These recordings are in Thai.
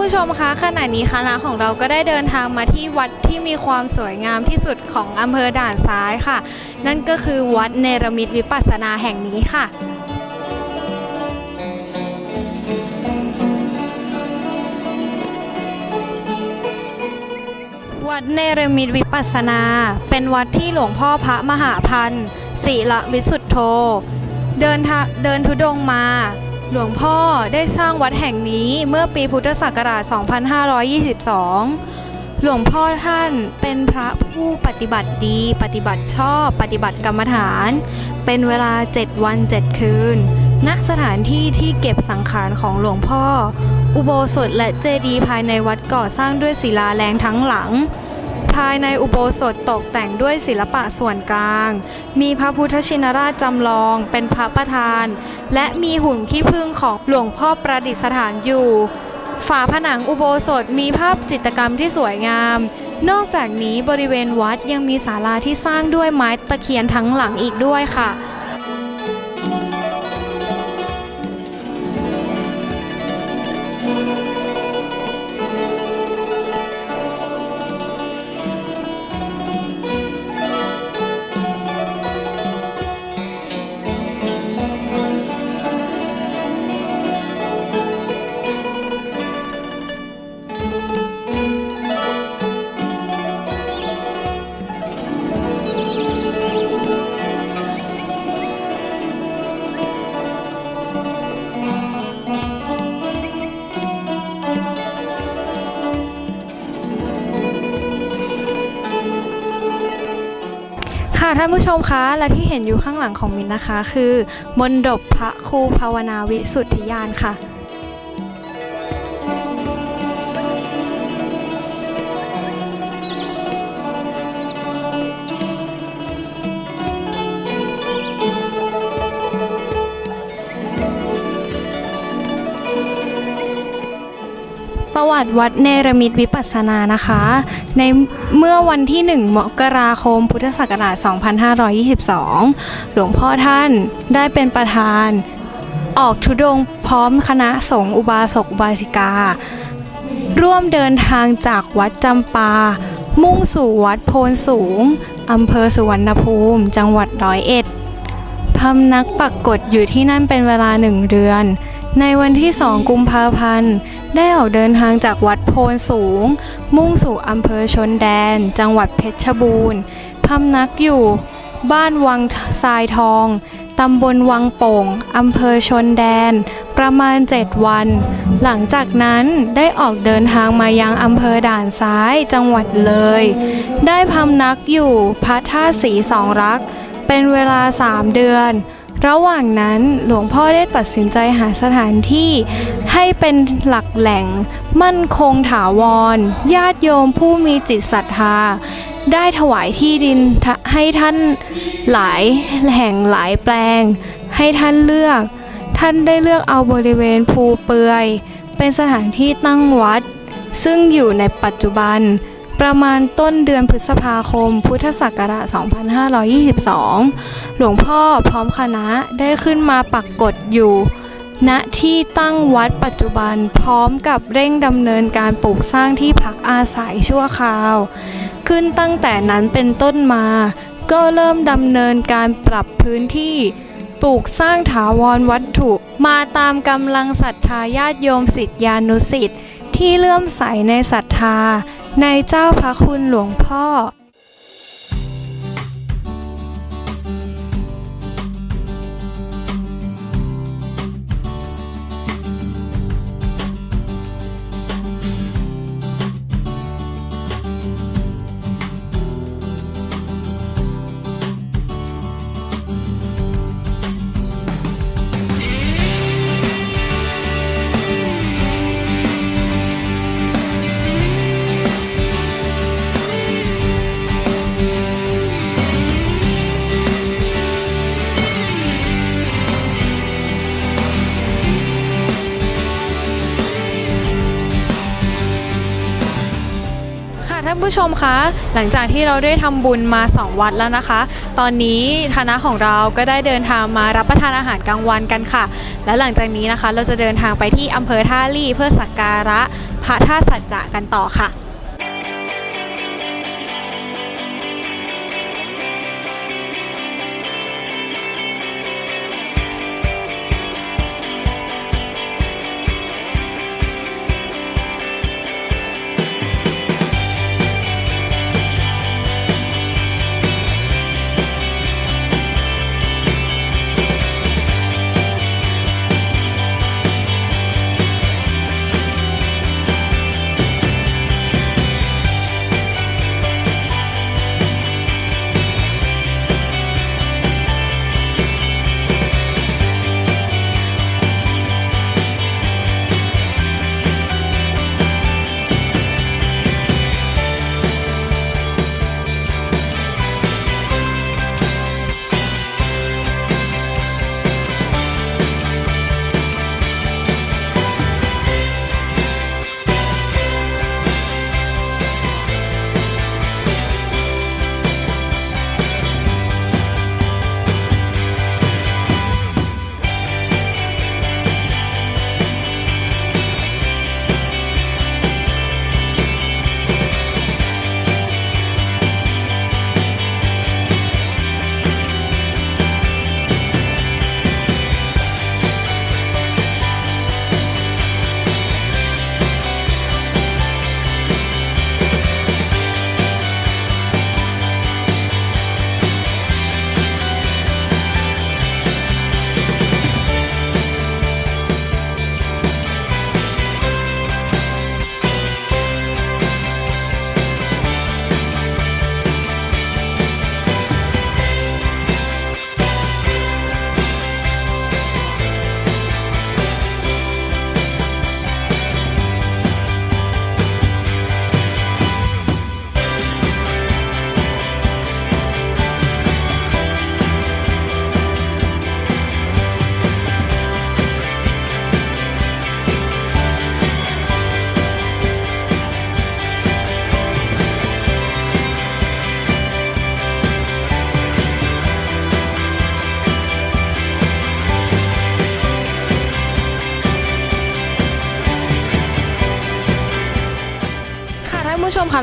ผู้ชมคะขณะนี้คณะของเราก็ได้เดินทางมาที่วัดที่มีความสวยงามที่สุดของอำเภอด่านซ้ายค่ะ นั่นก็คือวัดเนรมิตวิปัสสนาแห่งนี้ค่ะ วัดเนรมิตวิปัสสนา เป็นวัดที่หลวงพ่อพระมหาพันธ์ศิละวิสุทธโธ เดินทเดินทุดงมา หลวงพ่อได้สร้างวัดแห่งนี้เมื่อปีพุทธศักราช 2522 หลวงพ่อท่านเป็นพระผู้ปฏิบัติดี ปฏิบัติชอบ ปฏิบัติกรรมฐาน เป็นเวลา 7 วัน 7 คืน ณ สถานที่ที่เก็บสังขารของหลวงพ่อ อุโบสถและเจดีย์ภายในวัดก่อสร้างด้วยศิลาแรงทั้งหลัง ภายในอุโบสถตกแต่งด้วยศิลปะส่วนกลาง มีพระพุทธชินราชจำลองเป็นพระประธาน และมีหุ่นขี้ผึ้งของหลวงพ่อประดิษฐานอยู่ ฝาผนังอุโบสถมีภาพจิตรกรรมที่สวยงาม นอกจากนี้บริเวณวัดยังมีศาลาที่สร้างด้วยไม้ตะเคียนทั้งหลังอีกด้วยค่ะานผู้ชมคะและที่เห็นอยู่ข้างหลังของมินนะคะ คือ มนดบพระครูภาวนาวิสุทธิยานค่ะ วัติวัดเนรมิตวิปัสสนานะคะ ในเมื่อวันที่ 1 มกราคม พุทธศักราช 2522 หลวงพ่อท่านได้เป็นประธาน ออกทุดงค์พร้อมคณะสงฆ์อุบาสกอุบาสิกา ร่วมเดินทางจากวัดจำปา มุ่งสู่วัดโพนสูงอำเภอสุวรรณภูมิ จังหวัดร้อยเอ็ดพำนักปักกฎอยู่ที่นั่นเป็นเวลาหนึ่งเดือน ในวันที่ 2 กุมภาพันธ์ ได้ออกเดินทางจากวัดโพนสูง มุ่งสู่อำเภอชนแดน จังหวัดเพชรบูรณ์พำนักอยู่ บ้านวังทรายทอง ตำบลวังโป่ง อำเภอชนแดน ประมาณ 7 วัน หลังจากนั้นได้ออกเดินทางมายังอำเภอด่านซ้าย จังหวัดเลย ได้พำนักอยู่พระธาตุสีสองรัก เป็นเวลา 3 เดือน ระหว่างนั้นหลวงพ่อได้ตัดสินใจหาสถานที่ ให้เป็นหลักแหล่ง มั่นคงถาวร ญาติโยมผู้มีจิตศรัทธา ได้ถวายที่ดินให้ท่านหลายแห่งหลายแปลง ให้ท่านเลือก ท่านได้เลือกเอาบริเวณภูเปือย เป็นสถานที่ตั้งวัด ซึ่งอยู่ในปัจจุบัน ประมาณต้นเดือนพฤษภาคม พุทธศักราช 2522 หลวงพ่อพร้อมคณะได้ขึ้นมาปักกฎอยู่ ณที่ตั้งวัดปัจจุบันพร้อมกับเร่งดำเนินการปลูกสร้างที่พักอาศัยชั่วคราว ขึ้นตั้งแต่นั้นเป็นต้นมา ก็เริ่มดำเนินการปรับพื้นที่ปลูกสร้างถาวรวัตถุมาตามกำลังศรัทธาญาติโยมศิษยานุศิษย์ที่เลื่อมใสในศรัทธา ในเจ้าพระคุณหลวงพ่อ ผู้ชมคะหลังจากที่เราได้ทำบุญมา 2 วัดแล้วนะคะ ตอนนี้คณะของเราก็ได้เดินทางมารับประทานอาหารกลางวันกันค่ะ และหลังจากนี้นะคะ เราจะเดินทางไปที่อำเภอท่าลี่เพื่อสักการะพระธาตุสัจจะกันต่อค่ะ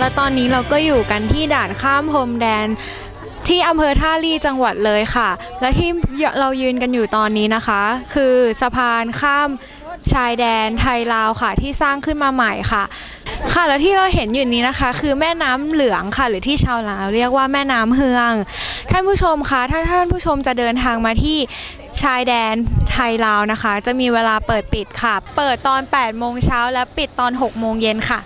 และตอนนี้เราก็อยู่กันที่ด่านข้ามพรมแดนที่อำเภอท่าลี่จังหวัดเลยค่ะ และที่เรายืนกันอยู่ตอนนี้นะคะ คือสะพานข้ามชายแดนไทยลาวค่ะ ที่สร้างขึ้นมาใหม่ค่ะ ค่ะแล้วที่เราเห็นอยู่นี้นะคะ คือแม่น้ำเหลืองค่ะ หรือที่ชาวลาวเรียกว่าแม่น้ำเฮือง ท่านผู้ชมคะถ้าท่านผู้ชมจะเดินทางมาที่ชายแดนไทยลาวนะคะ จะมีเวลาเปิดปิดค่ะ เปิดตอน8โมงเช้าและปิดตอน6โมงเย็นค่ะ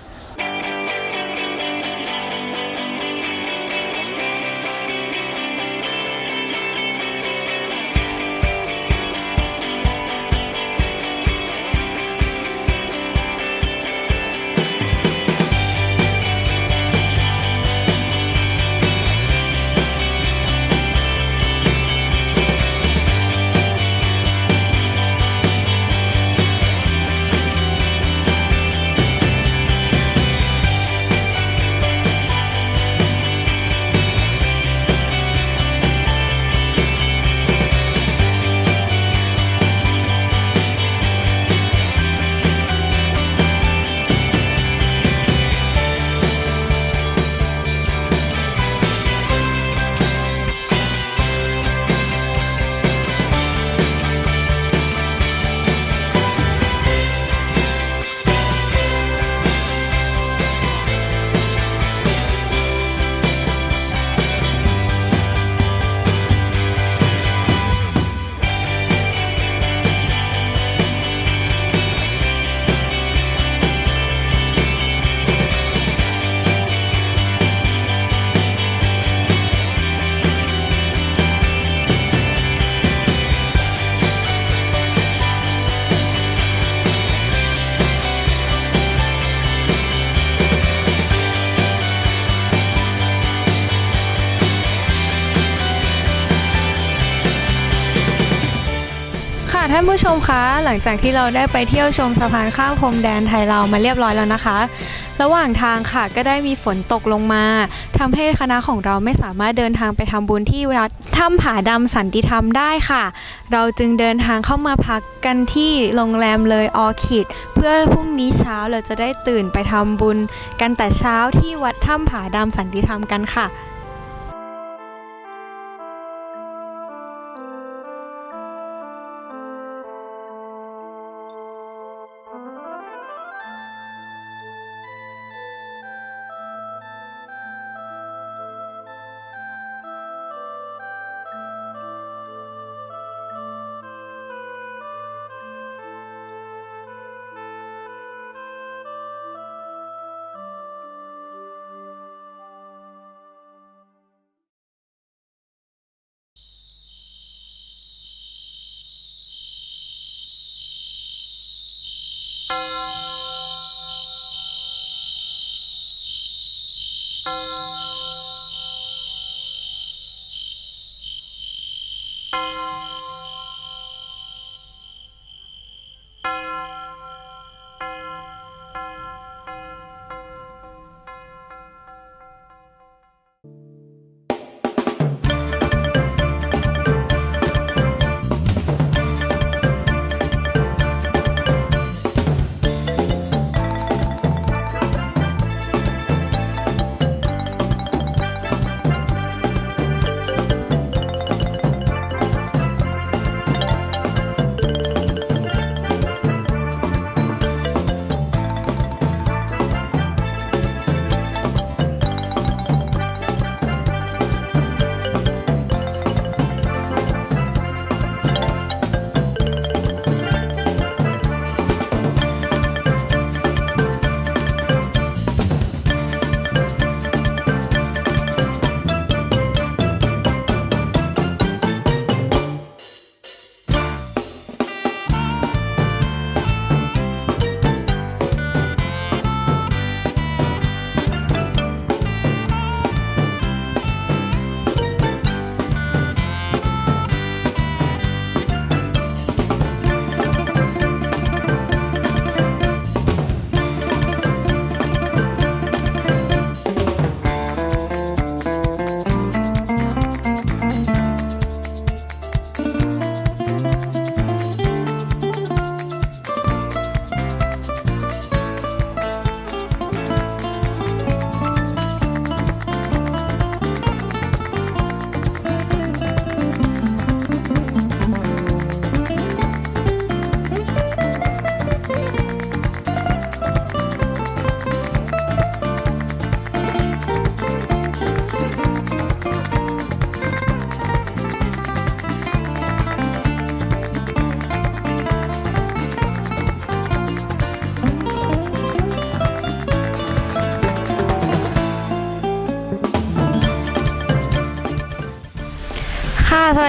ท่านผู้ชมคะ หลังจากที่เราได้ไปเที่ยวชมสะพานข้ามพรมแดนไทยลามาเรียบร้อยแล้วนะคะ ระหว่างทางค่ะก็ได้มีฝนตกลงมาทำให้คณะของเราไม่สามารถเดินทางไปทำบุญที่วัดถ้ำผาดำสันติธรรมได้ค่ะ เราจึงเดินทางเข้ามาพักกันที่โรงแรมเลยออคิด เพื่อพรุ่งนี้เช้าเราจะได้ตื่นไปทำบุญ กันแต่เช้าที่วัดถ้ำผาดำสันติธรรมกันค่ะ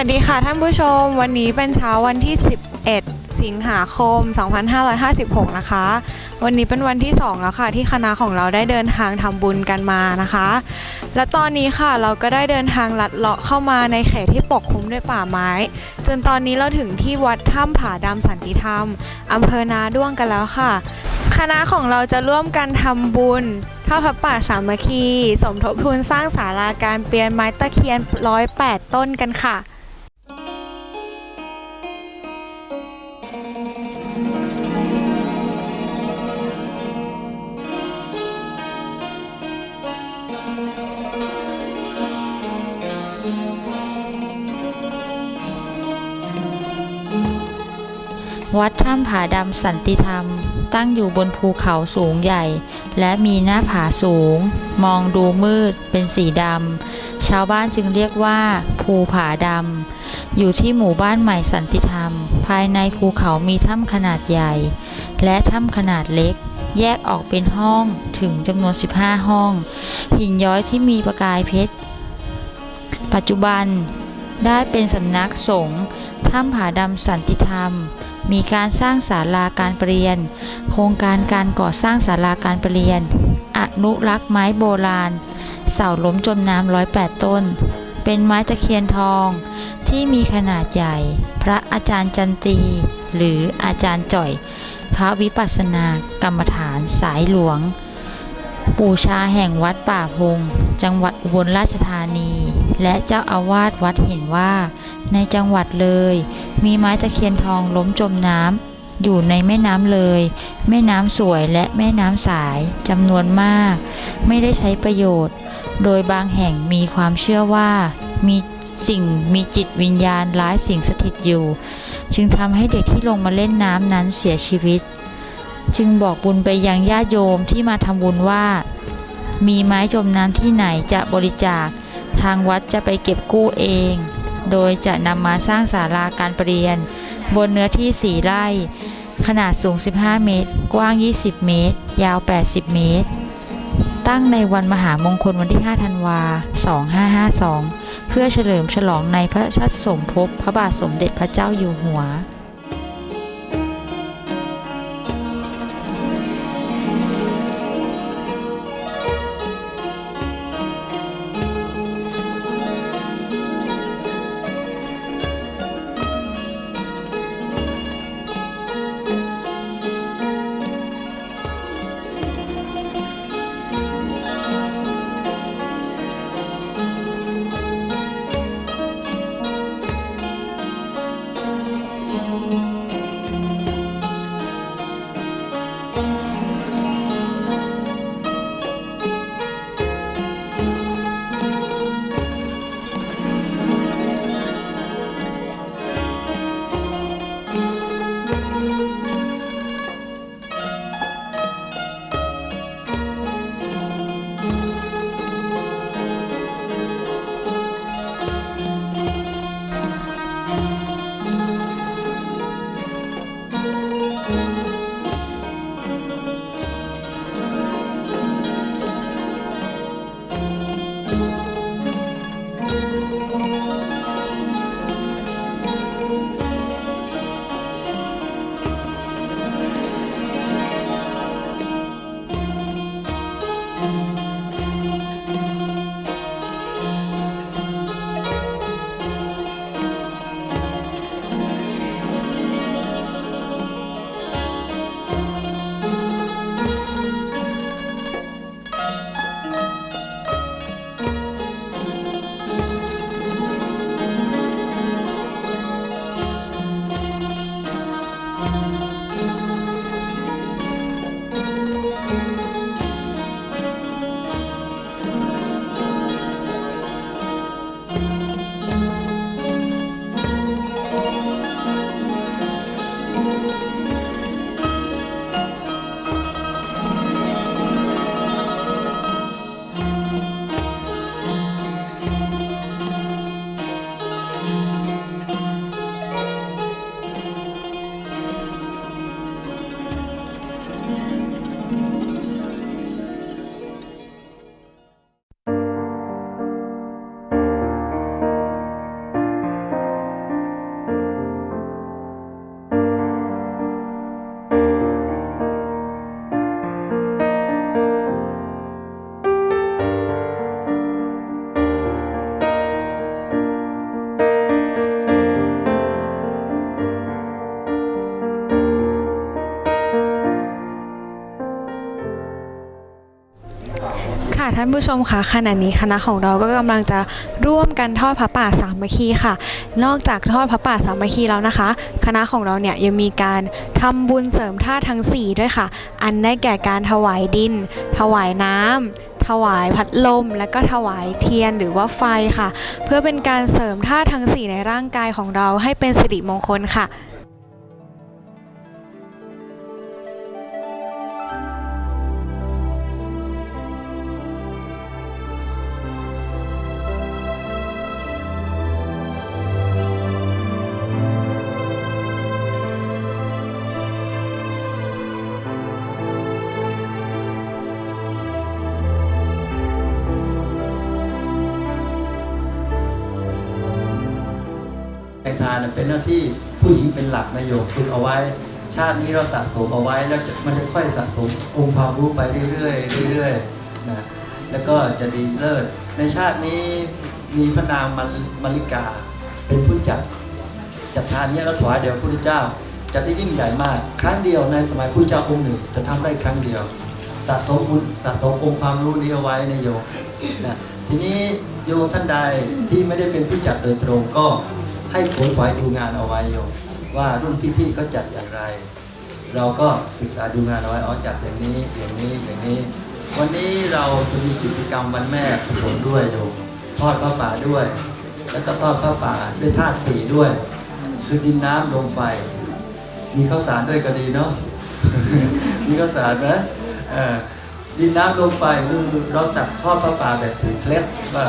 วัสดีค่ะท่านผู้ชม วันนี้เป็นเช้าวันที่ 11 สิงหาคม 2556 นะคะ วันนี้เป็นวันที่ 2 แล้วค่ะ ที่คณะของเราได้เดินทางทำบุญกันมานะคะ และตอนนี้ค่ะเราก็ได้เดินทางลัดเลาะเข้ามาในเขตที่ปกคลุมด้วยป่าไม้ จนตอนนี้เราถึงที่วัดถ้ำผาดำสันติธรรมอำเภอนาด้วงกันแล้วค่ะคณะของเราจะร่วมกันทำบุญทอดพระป่าสามัคคี สมทบทุนสร้างศาลาการเปลี่ยนไม้ตะเคียนร้อยแปดต้นกันค่ะ วัดถ้ำผาดำสันติธรรม ตั้งอยู่บนภูเขาสูงใหญ่ และมีหน้าผาสูง มองดูมืดเป็นสีดำ ชาวบ้านจึงเรียกว่า ภูผาดำ อยู่ที่หมู่บ้านใหม่สันติธรรม ภายในภูเขามีถ้ำขนาดใหญ่ และถ้ำขนาดเล็ก แยกออกเป็นห้องถึงจำนวน 15 ห้อง หินย้อยที่มีประกายเพชร ปัจจุบันได้เป็นสำนักสงฆ์ถ้ำผาดำสันติธรรม มีการสร้างศาลาการปรเรียน โครงการการก่อสร้างศาลาการปรเรียน อนุรักษ์ไม้โบราณ เสาล้มจมน้ำร้อยแปดต้น เป็นไม้ตะเคียนทอง ที่มีขนาดใหญ่ พระอาจารย์จันตี หรืออาจารย์จ่อย พระวิปัสสนากรรมฐานสายหลวง ปู่ชาแห่งวัดป่าพง จังหวัดอุบลราชธานี และเจ้าอาวาสวัดเห็นว่า ในจังหวัดเลย มีไม้ตะเคียนทองล้มจมน้ำอยู่ในแม่น้ำเลย แม่น้ำสวยและแม่น้ำสายจำนวนมาก ไม่ได้ใช้ประโยชน์ โดยบางแห่งมีความเชื่อว่า มีสิ่งมีจิตวิญญาณร้ายสิ่งสถิตอยู่ จึงทำให้เด็กที่ลงมาเล่นน้ำนั้นเสียชีวิต จึงบอกบุญไปยังญาติโยมที่มาทำบุญว่า มีไม้จมน้ำที่ไหนจะบริจาค ทางวัดจะไปเก็บกู้เอง โดยจะนำมาสร้างศาลาการประเรียน บนเนื้อที่ 4 ไร่ ขนาดสูง 15 เมตร กว้าง 20 เมตร ยาว 80 เมตร ตั้งในวันมหามงคลวันที่ 5 ธันวา 2552 เพื่อเฉลิมฉลองในพระราชสมภพพระบาทสมเด็จพระเจ้าอยู่หัว ท่านผู้ชมคะขณะนี้คณะของเราก็กำลังจะร่วมกันทอดพระป่าสามัคคีค่ะ นอกจากทอดพระป่าสามัคคีแล้วนะคะ คณะของเราเนี่ยยังมีการทำบุญเสริมธาทั้ง 4 ด้วยค่ะ อันได้แก่การถวายดิน ถวายน้ำถวายพัดลม และก็ถวายเทียนหรือว่าไฟค่ะ เพื่อเป็นการเสริมธาทั้ง 4 ในร่างกายของเราให้เป็นสิริมงคลค่ะ เป็นหน้าที่ผู้หญิงเป็นหลักนโยมฝึกเอาไว้ ชาตินี้เราสะสมเอาไว้แล้วจะมันจะค่อยสะสมองค์ความรู้ไปเรื่อยๆเรื่อยๆนะแล้วก็จะดีเลิศในชาตินี้มีพระนางมามาริกา เป็นผู้จัดจัดทานเนี้ยแล้วถวายเดี๋ยวพระพุทธเจ้าจัดได้ยิ่งใหญ่มาก ครั้งเดียวในสมัยพระพุทธเจ้าองค์หนึ่งจะทำได้ครั้งเดียวสะสมบุญสะสมองค์ความรู้นี้เอาไว้นโยมนะทีนี้โยมท่านใดที่ไม่ได้เป็นผู้จัดโดยตรงก็ ให้ขนขวายดูงานเอาไว้โยมว่ารุ่นพี่ๆเขาจัดอย่างไร เราก็ศึกษาดูงานเอาไว้อ๋อจัดอย่างนี้อย่างนี้อย่างนี้ วันนี้เราจะมีกิจกรรมวันแม่กุศลด้วยโยมทอดพระป่าด้วย แล้วก็ทอดพระป่าด้วยธาตุสีด้วย คือดินน้ำลมไฟ มีข้าวสารด้วยก็ดีเนาะมีข้าวสารนะเออดินน้ำลมไฟคือเราจัดทอดพระป่าแบบถือเคล็ดว่า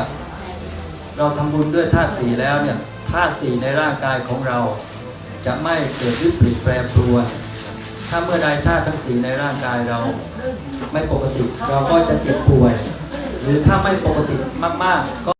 เราทำบุญด้วยธาตุสีแล้วเนี่ย ธาตุสี่ในร่างกายของเรา จะไม่เกิดวิปริตแปรปรวน ถ้าเมื่อใดธาตุทั้งสีในร่างกายเรา ไม่ปกติเราก็จะเจ็บป่วย หรือถ้าไม่ปกติมากๆก็